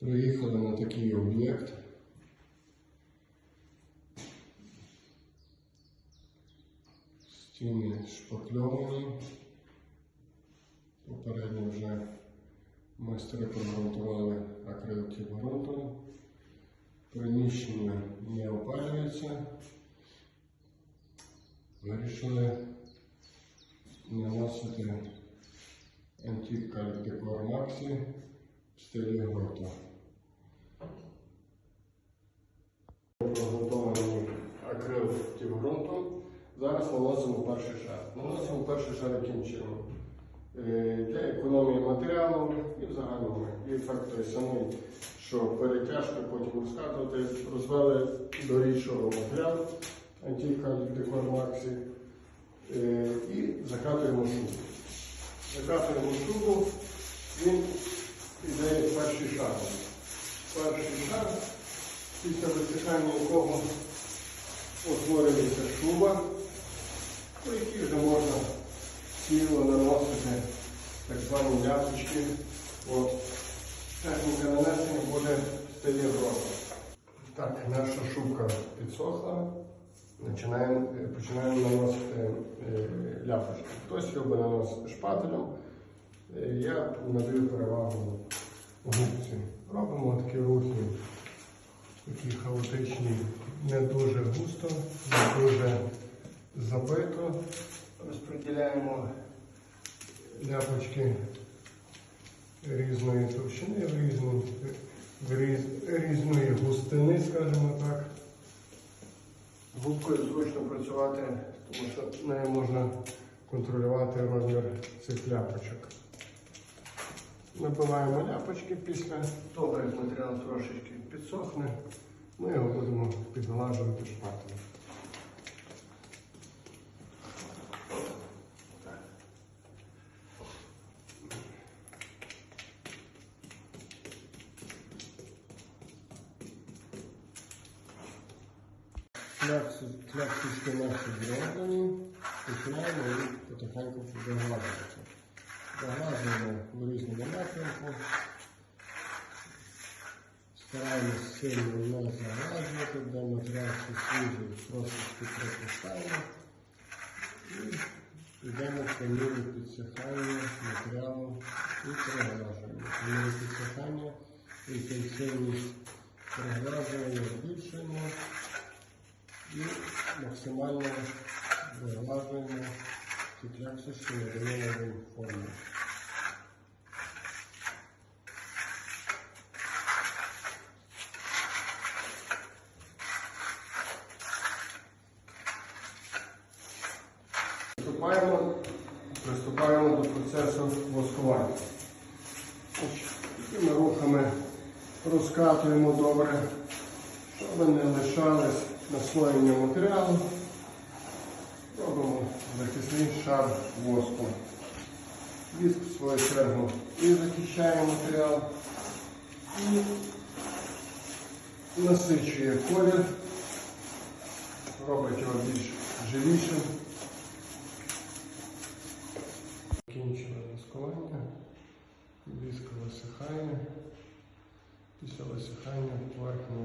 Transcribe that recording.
Приїхали на такий об'єкт. Стіни шпакльовані. Попередньо вже майстри прогрунтували акрилки ґрунтом. Приміщення не опалюється. Вирішили наносити антик декор Максі в стилі грота. Прогрунтований акрил тівґрунтом. Зараз наносимо перший шар. Наносимо перший шар яким чином? Е, Для економії матеріалу і в загальному і ефект той самий, що перетяжка, потім розкатувати, розвели до рідшого матеріалу антикалік декор е, і закатуємо шубу. Закатуємо шубу, він іде перший шар. Перший шар, після висихання якого утворюється шуба, по якій вже можна ціло наносити так звані ляпочки. От. Техніка нанесення буде в стилі. Так, наша шубка підсохла. Починаємо, е, починаємо наносити е, ляпочки. Хтось любить наносити шпателем. Е, Я надаю перевагу губці. Робимо такі рухи, такі хаотичні, не дуже густо, не дуже забито. Розподіляємо ляпочки різної товщини, в різну- різ- різної густини, скажімо так. Губкою зручно працювати, тому що нею можна контролювати розмір цих ляпочок. Набиваємо ляпочки після того, як матеріал трошечки підсохне, ми його будемо підглажувати шпателем. Кляпочки наші зроблені, починаємо їх потихеньку заглажувати. Заглажуємо в різному напрямку. Стараємось сильно не заглажувати, де матеріал ще свіжий, трошечки припускаємо. І йдемо по мірі підсихання матеріалу і переглажуємо. По мірі підсихання інтенсивність переглажування збільшуємо і максимально виглажуємо ті клякси, що не даємо їм форму. Приступаємо, приступаємо до процесу воскування. Такими рухами розкатуємо добре, щоб не лишались наслоєння матеріалу. Захисний шар воску. Віск в свою чергу і захищає матеріал, і насичує колір, робить його більш живішим. Закінчили маскування, віск висихає. Після висихання поверхня